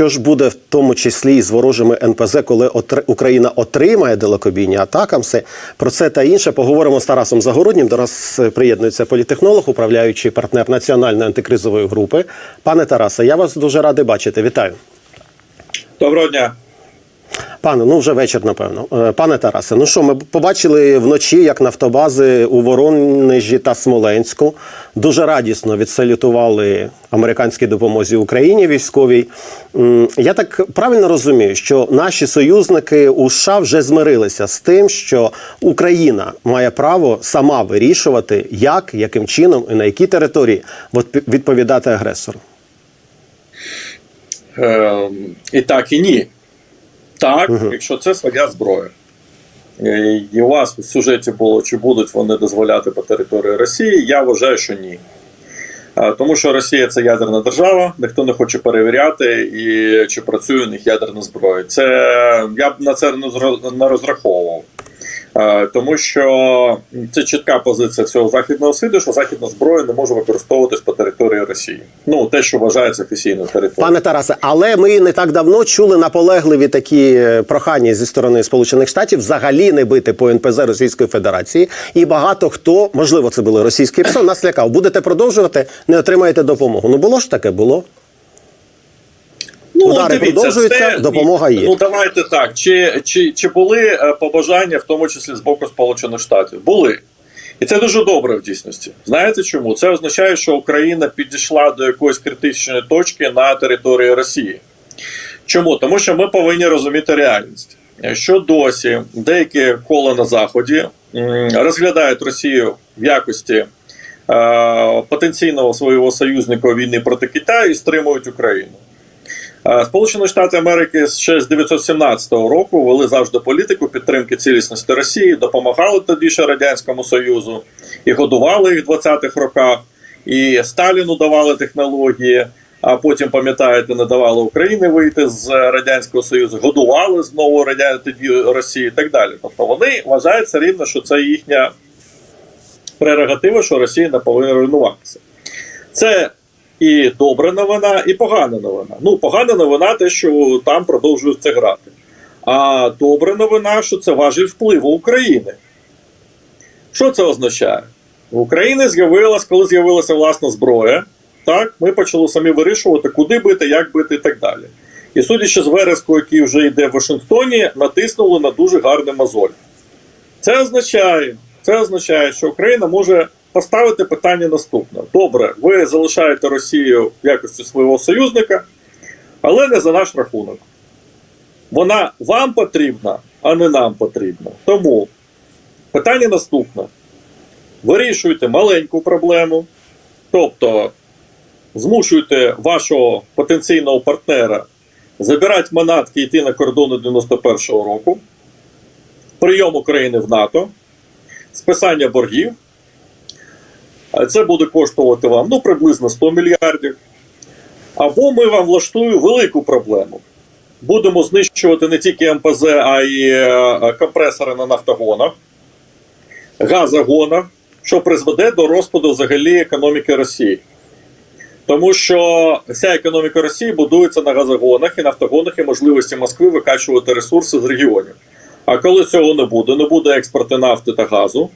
що ж буде в тому числі і з ворожими НПЗ, коли отр- Україна отримає далекобійні атакамси? Про це та інше поговоримо з Тарасом Загороднім. До нас е, приєднується політехнолог, управляючий партнер національної антикризової групи. Пане Тарасе, я вас дуже радий бачити. Вітаю. Доброго дня. Пане, ну вже вечір, напевно. Е, Пане Тарасе, ну що, ми побачили вночі, як нафтобази у Воронежі та Смоленську дуже радісно відсалютували американській допомозі Україні військовій. Я так правильно розумію, що наші союзники у США вже змирилися з тим, що Україна має право сама вирішувати, як, яким чином і на якій території відповідати агресору. Е, і так, і ні. Так, якщо це своя зброя. Е, І у вас в сюжеті було, чи будуть вони дозволяти по території Росії, я вважаю, що ні. Тому що Росія це ядерна держава, ніхто не хоче перевіряти, і чи працює у них ядерна зброя. Це я б на це не розраховував. Е, Тому що це чітка позиція всього західного світу, що західна зброя не може використовуватись по території Росії. Ну те, що вважається офіційною територією. Пане Тарасе, але ми не так давно чули наполегливі такі е, прохання зі сторони Сполучених Штатів взагалі не бити по НПЗ Російської Федерації. І багато хто, можливо, це були російські ПСО, нас лякав. Будете продовжувати, не отримаєте допомогу. Ну було ж таке, було. Ну, Удари продовжуються, допомога є. Ну давайте так. Чи, чи, чи були е, побажання, в тому числі з боку Сполучених Штатів? Були. І це дуже добре в дійсності. Знаєте чому? Це означає, що Україна підійшла до якоїсь критичної точки на території Росії. Чому? Тому що ми повинні розуміти реальність. Що досі деякі кола на Заході розглядають Росію в якості е, потенційного свого союзника війни проти Китаю і стримують Україну. Е, Сполучені Штати Америки ще з 1917 року вели завжди політику підтримки цілісності Росії, допомагали тоді ще Радянському Союзу і годували їх в 20-х роках, і Сталіну давали технології. А потім, пам'ятаєте, не давали Україні вийти з Радянського Союзу, годували знову тоді Росію і так далі. Тобто вони вважають все рівно, що це їхня прерогатива, що Росія не повинна руйнуватися. Це і добра новина, і погана новина. Ну, погана новина, те, що там продовжують це грати. А добра новина, що це важіль впливу України. Що це означає? В Україні з'явилась, коли з'явилася власна зброя, так, ми почали самі вирішувати, куди бити, як бити і так далі. І судячи з вереску, який вже йде в Вашингтоні, натиснули на дуже гарний мозоль. Це означає, це означає, що Україна може поставити питання наступне: добре, ви залишаєте Росію в якості свого союзника, але не за наш рахунок. Вона вам потрібна, а не нам потрібна. Тому питання наступне: вирішуйте маленьку проблему, тобто змушуйте вашого потенційного партнера забирати манатки і йти на кордони 91-го року, прийом України в НАТО, списання боргів. Це буде коштувати вам ну, приблизно 100 мільярдів. Або ми вам влаштуємо велику проблему. Будемо знищувати не тільки МПЗ, а й е, компресори на нафтогонах, газогонах, що призведе до розпаду взагалі економіки Росії. Тому що вся економіка Росії будується на газогонах і нафтогонах і можливості Москви викачувати ресурси з регіонів. А коли цього не буде, не буде експорту нафти та газу.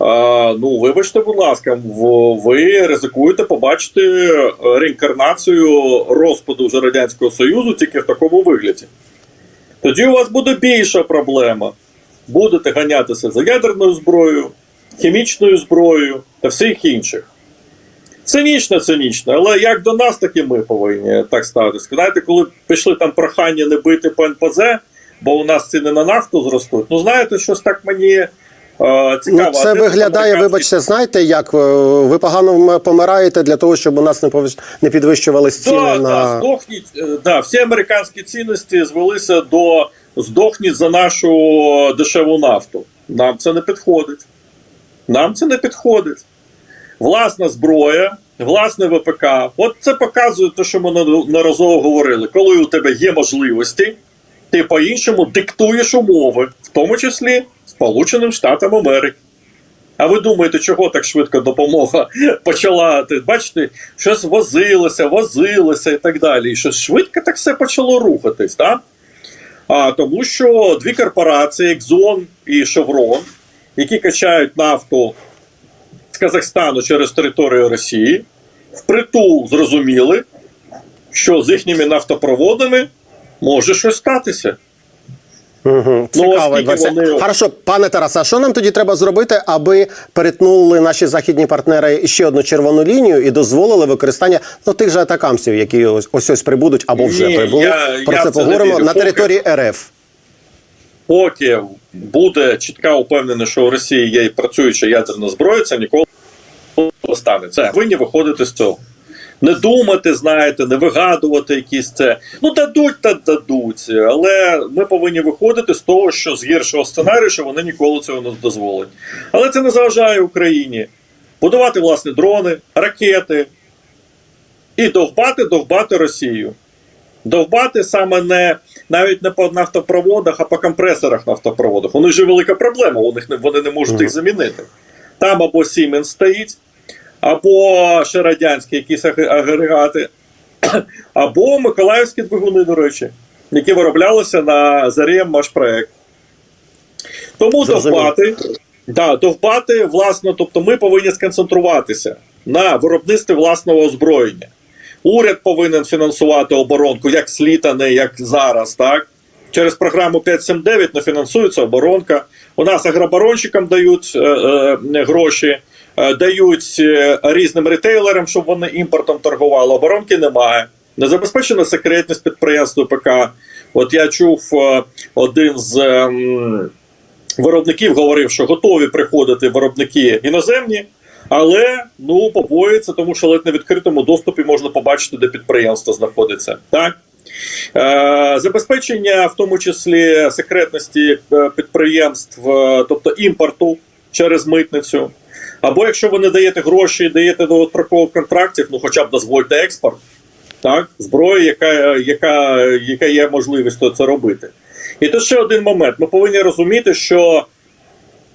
Ну, вибачте, будь ласка, ви ризикуєте побачити е, реінкарнацію розпаду вже Радянського Союзу тільки в такому вигляді. Тоді у вас буде більша проблема. Будете ганятися за ядерною зброєю, хімічною зброєю та всіх інших. Цинічно, цинічно, але як до нас, так і ми повинні так ставитися. Знаєте, коли пішли там прохання не бити по НПЗ, бо у нас ціни на нафту зростуть. Ну, знаєте, щось так мені цікаво. Ну, це виглядає, вибачте, знаєте, як е, ви погано помираєте для того, щоб у нас не не підвищувались ціни Да, на да, здохніть, е, да, всі американські цінності звелися до здохніть за нашу дешеву нафту. Нам це не підходить. Нам це не підходить. Власна зброя, власне ВПК. От це показує те, що ми неодноразово говорили. Коли у тебе є можливості, ти по-іншому диктуєш умови, в тому числі Сполученим Штатам Америки. А ви думаєте, чого так швидко допомога почала? Бачите, щось возилося, возилося і так далі. І що швидко так все почало рухатись, так? А тому що дві корпорації, Екзон і Шеврон, які качають нафту з Казахстану через територію Росії, впритул зрозуміли, що з їхніми нафтопроводами може щось статися. Угу. Цікаво. Вася. вони- Хорошо, пане Тарасе, а що нам тоді треба зробити, аби перетнули наші західні партнери ще одну червону лінію і дозволили використання ну, тих же атакамсів, які ось ось, ось прибудуть або вже Ні, прибули. я- Про я це це поговоримо на Поки- території РФ. Поки буде чітка упевненість, що у Росії є і працююча ядерна зброя, це ніколи не станеться. Повинні виходити з цього. Не думати, знаєте, не вигадувати якісь це. Ну дадуть та дадуть. Але ми повинні виходити з того, що з гіршого сценарію, що вони ніколи цього не дозволять. Але це не заважає Україні будувати власні дрони, ракети і довбати, довбати Росію. Довбати саме не навіть не по нафтопроводах, а по компресорах нафтопроводах. У них же велика проблема, у них не, вони не можуть їх замінити. Там або Siemens стоїть, або ще радянські якісь агрегати, або Миколаївські двигуни, до речі, які вироблялися на зарі проект. Тому довбати, да, довбати, власно, тобто ми повинні сконцентруватися на виробництві власного озброєння. Уряд повинен фінансувати оборонку як слід, а не як зараз, так? Через програму 579 не фінансується оборонка. У нас агроборонщикам дають е, е, гроші, дають е, різним ретейлерам, щоб вони імпортом торгували. Оборонки немає. Не забезпечена секретність підприємств ПК. От я чув е, один з ем, виробників говорив, що готові приходити виробники іноземні, але ну побоюються, тому що ледь на відкритому доступі можна побачити, де підприємство знаходиться. Так? Е, забезпечення, в тому числі секретності е, підприємств, е, тобто імпорту через митницю. Або якщо ви не даєте гроші, даєте довгострокових контрактів, ну хоча б дозвольте експорт, так, зброї, яка, яка, яка є можливістю це робити. І тут ще один момент: ми повинні розуміти, що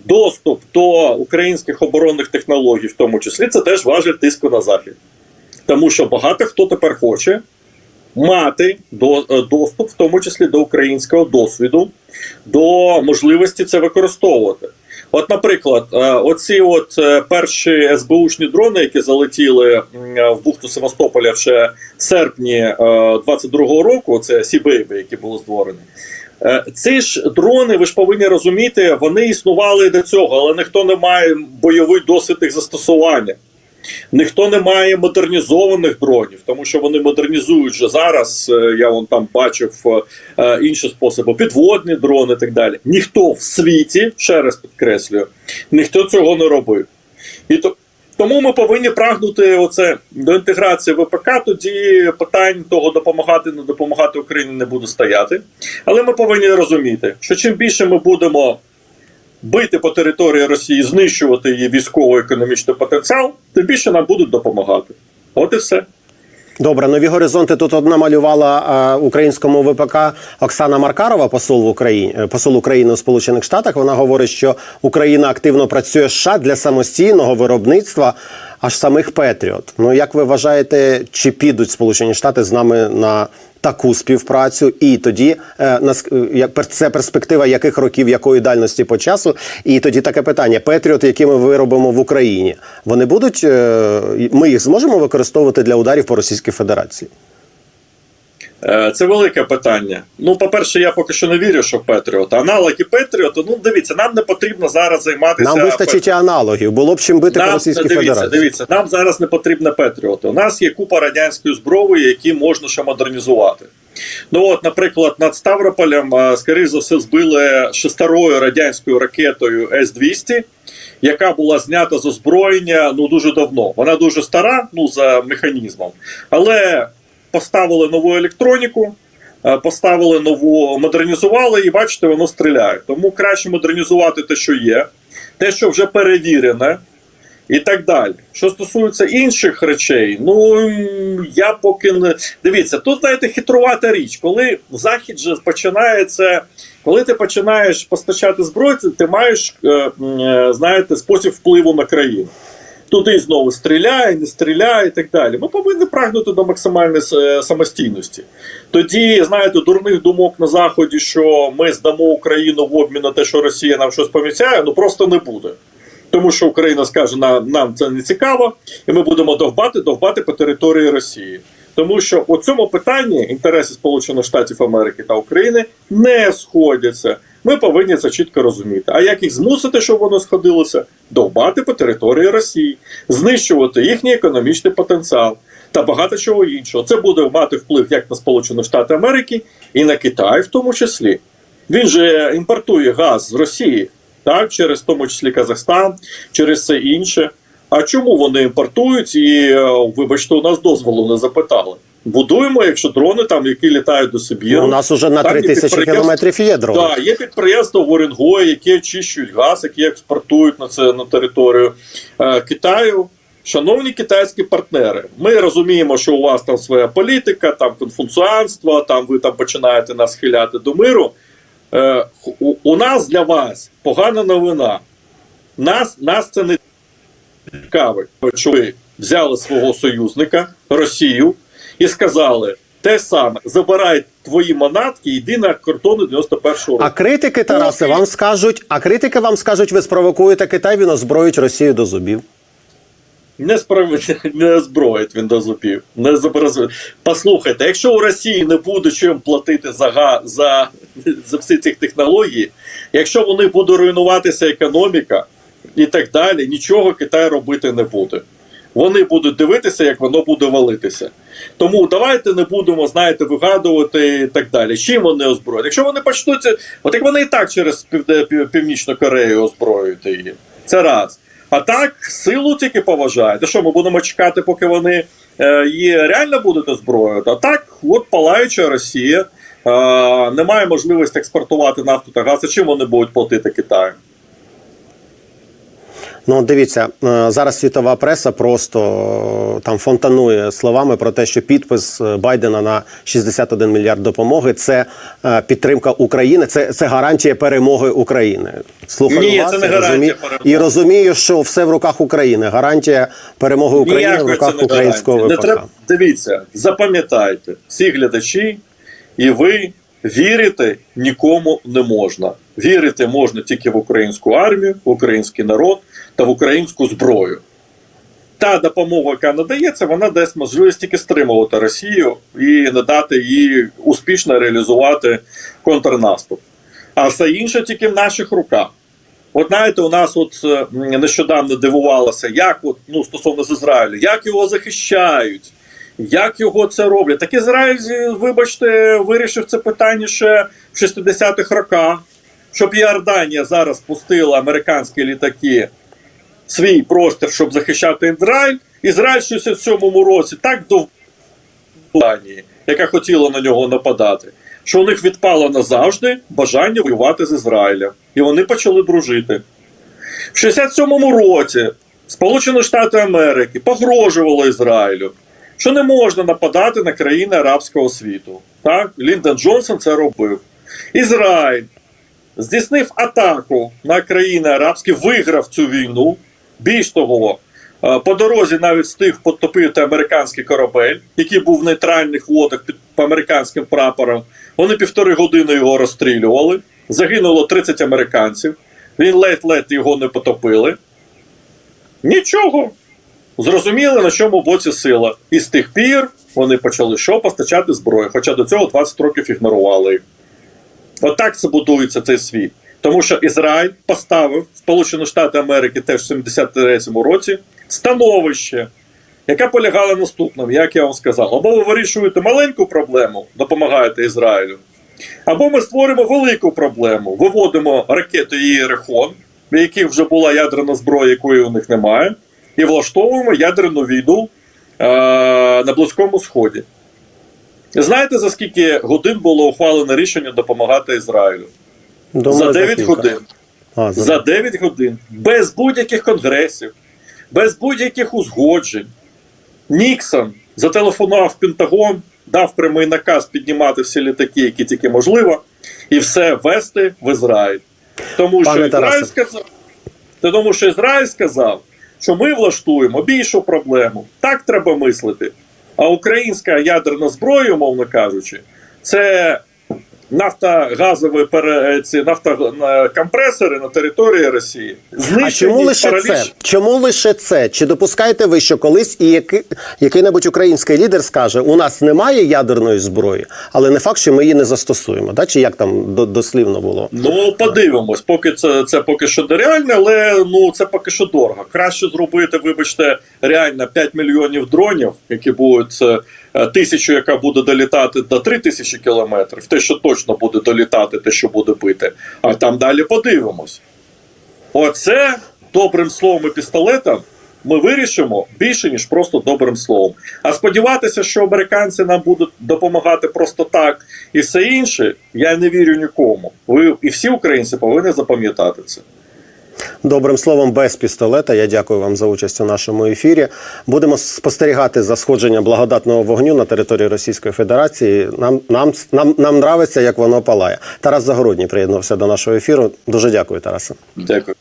доступ до українських оборонних технологій, в тому числі, це теж важить тиску на захід. Тому що багато хто тепер хоче мати до, е, доступ, в тому числі до українського досвіду, до можливості це використовувати. От, наприклад, е, оці от е, перші СБУшні дрони, які залетіли е, в бухту Севастополя ще в серпні е, 22-го року, це Сібейби, які були створені. Ці ж дрони, ви ж повинні розуміти, вони існували до цього, але ніхто не має бойовий досвід їх застосування. Ніхто не має модернізованих дронів, тому що вони модернізують вже зараз. е, Я вон там бачив е, е, інші способи, підводні дрони і так далі. Ніхто в світі, ще раз підкреслюю, ніхто цього не робив. І то, тому ми повинні прагнути оце до інтеграції ВПК. Тоді питань того допомагати, не допомагати Україні не буде стояти. Але ми повинні розуміти, що чим більше ми будемо бити по території Росії, знищувати її військово-економічний потенціал, тим більше нам будуть допомагати. От і все. Добре, нові горизонти тут одна малювала е, українському ВПК Оксана Маркарова, посол в Україні, е, посол України у Сполучених Штатах. Вона говорить, що Україна активно працює США для самостійного виробництва аж самих Петріот. Ну як ви вважаєте, чи підуть Сполучені Штати з нами на таку співпрацю? І тоді е, е, це перспектива яких років, якої дальності по часу? І тоді таке питання: Петріот, які ми виробимо в Україні, вони будуть е, ми їх зможемо використовувати для ударів по Російській Федерації? Е, Це велике питання. Ну, по-перше, я поки що не вірю, що Петріот. Аналоги Петріоту, ну дивіться, нам не потрібно зараз займатися. Нам вистачить і аналогів. Було б чим бити по Російській дивіться, Федерації. дивіться, нам зараз не потрібно Петріоти. У нас є купа радянської зброї, які можна ще модернізувати. Ну от, наприклад, над Ставрополем, а, скоріш за все, збили ще радянською ракетою С-200, яка була знята з озброєння ну дуже давно. Вона дуже стара, ну за механізмом, але поставили нову електроніку. е, Поставили нову, модернізували, і бачите, воно стріляє. Тому краще модернізувати те, що є, те, що вже перевірене, і так далі. Що стосується інших речей, ну я поки не дивіться, тут знаєте хитрувата річ, коли захід же починається, коли ти починаєш постачати зброю, ти- маєш е, е, знаєте спосіб впливу на країну. Туди знову стріляє, не стріляє і так далі. Ми повинні прагнути до максимальної е, самостійності. Тоді, знаєте, дурних думок на заході, що ми здамо Україну в обмін на те, що Росія нам щось поміцяє, ну просто не буде. Тому що Україна скаже, нам, нам це не цікаво, і ми будемо довбати, довбати по території Росії. Тому що у цьому питанні інтереси Сполучених Штатів Америки та України не сходяться. Ми повинні це чітко розуміти. А як їх змусити, щоб воно сходилося? Довбати по території Росії, знищувати їхній економічний потенціал та багато чого іншого. Це буде мати вплив як на Сполучені Штати Америки і на Китай, в тому числі. Він же імпортує газ з Росії, так, через в тому числі Казахстан, через все інше. А чому вони імпортують? І вибачте, у нас дозволу не запитали. Будуємо, якщо дрони там, які літають до Сибіру. У нас уже на Там 3 тисячі кілометрів є дрони. Так, є підприємства в Орінгої, які очищують газ, які експортують на це на територію е, Китаю. Шановні китайські партнери, ми розуміємо, що у вас там своя політика, там конфуціанство, там ви там починаєте нас хиляти до миру. Е, у, у нас для вас погана новина. Нас, нас це не цікавить, що ви взяли свого союзника Росію і сказали те саме: забирай твої манатки, йди на кордони 91-го року. А критики, Тарасе, вам скажуть, а критики вам скажуть, ви спровокуєте Китай, він озброїть Росію до зубів. Не справ... не озброїть він до зубів. Не забороз... Послухайте, якщо у Росії не буде чим платити за, га... за... за всі ці технології, якщо вони буде руйнуватися економіка і так далі, нічого Китай робити не буде. Вони будуть дивитися, як воно буде валитися. Тому давайте не будемо, знаєте, вигадувати і так далі. Чим вони озброють? Якщо вони почнуть, це- от як вони і так через Північну Корею озброюють її. Це раз. А так, силу тільки поважають. Що, ми будемо чекати, поки вони е, її реально будуть озброювати? А так, от палаюча Росія, е, немає можливості експортувати нафту та газ. А чим вони будуть платити Китаю? Ну, дивіться, е, зараз світова преса просто е, там фонтанує словами про те, що підпис е, Байдена на 61 мільярд допомоги це підтримка України, це, це гарантія перемоги України. Слухаю Ні, вас це не і перемоги. і розумію, що все в руках України. Гарантія перемоги України в руках це не українського. Не треба дивіться, запам'ятайте, всі глядачі, і ви вірити нікому не можна. Вірити можна тільки в українську армію, в український народ та в українську зброю. Та допомога, яка надається, вона дасть можливість тільки стримувати Росію і не дати їй успішно реалізувати контрнаступ. А все інше тільки в наших руках. От знаєте, у нас от е, нещодавно дивувалося, як от, ну, стосовно з Ізраїлю, як його захищають, як його це роблять. Так Ізраїль, вибачте, вирішив це питання ще в 60-х роках, щоб Іорданія зараз пустила американські літаки свій простір, щоб захищати Ізраїль. Ізраїль в 67-му році так до Данії, яка хотіла на нього нападати, що у них відпало назавжди бажання воювати з Ізраїлем. І вони почали дружити. В 67-му році Сполучені Штати Америки погрожували Ізраїлю, що не можна нападати на країни арабського світу. Так? Ліндон Джонсон це робив. Ізраїль здійснив атаку на країни арабські, виграв цю війну. Більш того, е, по дорозі навіть встиг потопити американський корабель, який був в нейтральних водах під американським прапором. Вони півтори години його розстрілювали. Загинуло 30 американців. Він ледь-ледь його не потопили. Нічого. Зрозуміли, на чому боці сила. І з тих пір вони почали що постачати зброю, хоча до цього 20 років ігнорували Отак це будується цей світ. Тому що Ізраїль поставив Сполучені Штати Америки теж в 73-му році становище, яке полягало наступному, як я вам сказав. Або ви вирішуєте маленьку проблему, допомагаєте Ізраїлю, або ми створимо велику проблему, виводимо ракети Єрехон, в яких вже була ядерна зброя, якої у них немає, і влаштовуємо ядерну війну е- на Близькому Сході. Знаєте, за скільки годин було ухвалено рішення допомагати Ізраїлю? Думаю, за 9 кілька. годин. А, за... За 9 годин. Без будь-яких конгресів, без будь-яких узгоджень. Ніксон зателефонував Пентагон, дав прямий наказ піднімати всі літаки, які тільки можливо, і все вести в Ізраїль. Тому Пане що Ізраїль сказав, тому що Ізраїль сказав, що ми влаштуємо більшу проблему. Так треба мислити. А українська ядерна зброя, умовно кажучи, це нафтогазові пере, ці нафтокомпресори на території Росії. Знищені, А чому лише це? Чому лише це? Чи допускаєте ви, що колись і який, який-небудь український лідер скаже, у нас немає ядерної зброї, але не факт, що ми її не застосуємо? Да? Чи як там до- дослівно було? Ну, подивимось, поки це, це поки що нереально, але ну це поки що дорого. Краще зробити, вибачте, реально 5 мільйонів дронів, які будуть е, е, тисячу, яка буде долітати до 3 тисячі кілометрів, те, що точно буде долітати, те, що буде бити. А там далі подивимось. Оце добрим словом і пістолетом ми вирішимо більше, ніж просто добрим словом. А сподіватися, що американці нам будуть допомагати просто так і все інше, я не вірю нікому. Ви і всі українці повинні запам'ятати це. Добрим словом, без пістолета. Я дякую вам за участь у нашому ефірі. Будемо спостерігати за сходженням благодатного вогню на території Російської Федерації. Нам нам нам нам нравиться, як воно палає. Тарас Загородній приєднався до нашого ефіру. Дуже дякую, Тарасе. Дякую.